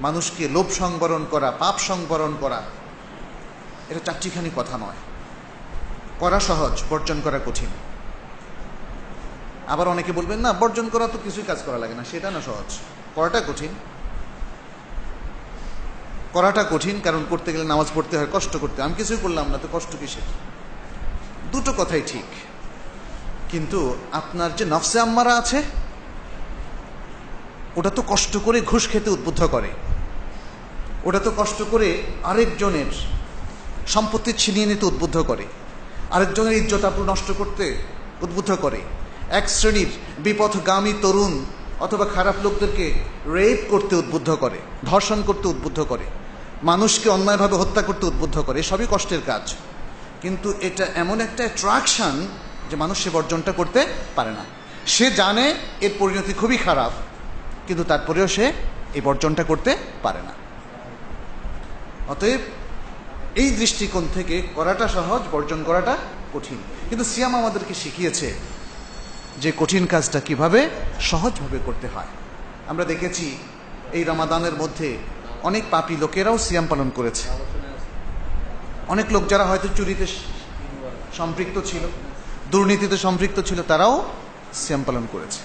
মানুষকে লোভ সংবরণ করা, পাপ সংবরণ করা, এটা চারটিখানি কথা নয়। করা সহজ, বর্জন করা কঠিন। আবার অনেকে বলবেন, না, বর্জন করা তো কিছুই কাজ করা লাগে না, সেটা না সহজ। করাটা কঠিন। করাটা কঠিন, কারণ করতে গেলে নামাজ পড়তে হয়, কষ্ট করতে। আমি কিছুই করলাম না, তো কষ্ট কিসের? দুটো কথাই ঠিক। কিন্তু আপনার যে নফসে আম্মারা আছে, ওটা তো কষ্ট করে ঘুষ খেতে উদ্বুদ্ধ করে। ওটা তো কষ্ট করে আরেকজনের সম্পত্তি ছিনিয়ে নিতে উদ্বুদ্ধ করে, আরেকজনের ইজ্জত আপু নষ্ট করতে উদ্বুদ্ধ করে। এক শ্রেণির বিপথগামী তরুণ অথবা খারাপ লোকদেরকে রেপ করতে উদ্বুদ্ধ করে, ধর্ষণ করতে উদ্বুদ্ধ করে, মানুষকে অন্যায়ভাবে হত্যা করতে উদ্বুদ্ধ করে সবই কষ্টের কাজ। কিন্তু এটা এমন একটা অ্যাট্রাকশন যে মানুষ সে বর্জনটা করতে পারে না। সে জানে এর পরিণতি খুবই খারাপ, কিন্তু তারপরেও সে এই বর্জনটা করতে পারে না। অতএব এই দৃষ্টিকোণ থেকে করাটা সহজ, বর্জন করাটা কঠিন। কিন্তু সিয়াম আমাদেরকে শিখিয়েছে যে কঠিন কাজটা কীভাবে সহজভাবে করতে হয়। আমরা দেখেছি এই রমাদানের মধ্যে অনেক পাপী লোকেরাও সিয়াম পালন করেছে। অনেক লোক যারা হয়তো চুরিতে সম্পৃক্ত ছিল, দুর্নীতিতে সম্পৃক্ত ছিল, তারাও সিয়াম পালন করেছে।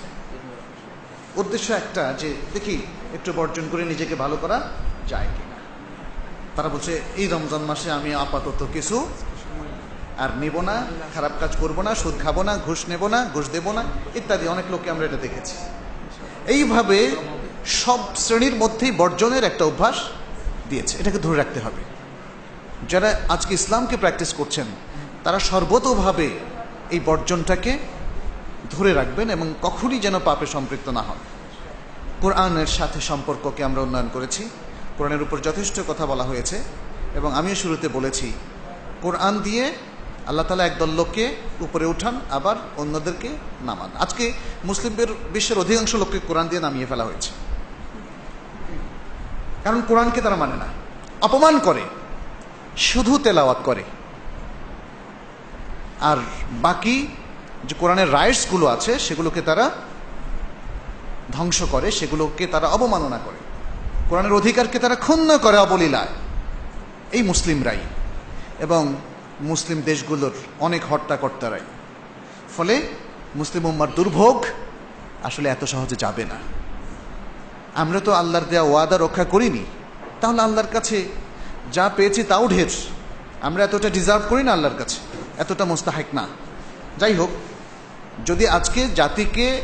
উদ্দেশ্য একটা যে, দেখি, একটু বর্জন করে নিজেকে ভালো করা যায় কিনা। তারা বলছে এই রমজান মাসে আমি আপাতত কিছু আর নেব না, খারাপ কাজ করব না, সুদ খাব না, ঘুষ নেব না, ঘুষ দেব না, ইত্যাদি। অনেক লোককে আমরা এটা দেখেছি। এইভাবে সব শ্রেণির মধ্যেই বর্জনের একটা অভ্যাস দিয়েছে। এটাকে ধরে রাখতে হবে। যারা আজকে ইসলামকে প্র্যাকটিস করছেন, তারা সর্বতোভাবে এই বর্জনটাকে ধরে রাখবেন এবং কখনই যেন পাপে সম্পৃক্ত না হন। কোরআনের সাথে সম্পর্ককে আমরা উন্নয়ন করেছি। কোরআনের উপর যথেষ্ট কথা বলা হয়েছে এবং আমিও শুরুতে বলেছি, কোরআন দিয়ে আল্লাহ তালা একদল লোককে উপরে উঠান, আবার অন্যদেরকে নামান। আজকে মুসলিমদের বিশ্বের অধিকাংশ লোককে কোরআন দিয়ে নামিয়ে ফেলা হয়েছে। কারণ কোরআনকে তারা মানে না। অপমান করে, শুধু তেলাওয়াত করে। আর বাকি যে কোরআনের রাইটসগুলো আছে, সেগুলোকে তারা ধ্বংস করে, সেগুলোকে তারা অবমাননা করে। কোরআনের অধিকারকে তারা ক্ষুণ্ণ করে অবলীলায়। এই মুসলিমরাই। এবং মুসলিম দেশগুলোর অনেক হট্টাকর্তারাই ফলে মুসলিম উম্মার দুর্ভোগ আসলে এত সহজে যাবে না। আমরা তো আল্লাহর দেওয়া ওয়াদা রক্ষা করিনি। তাহলে আল্লাহর কাছে যা পেয়েছি তাও ঢের। আমরা এতটা ডিজার্ভ করি না আল্লাহর কাছে। এতটা মোস্তাহেক না। যাই হোক, যদি আজকে জাতিকে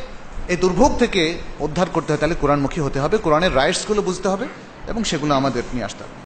এই দুর্ভোগ থেকে উদ্ধার করতে হয়, তাহলে কোরআনমুখী হতে হবে, কোরআনের রাইটসগুলো বুঝতে হবে এবং সেগুলো আমাদের নিয়ে আসতে হবে।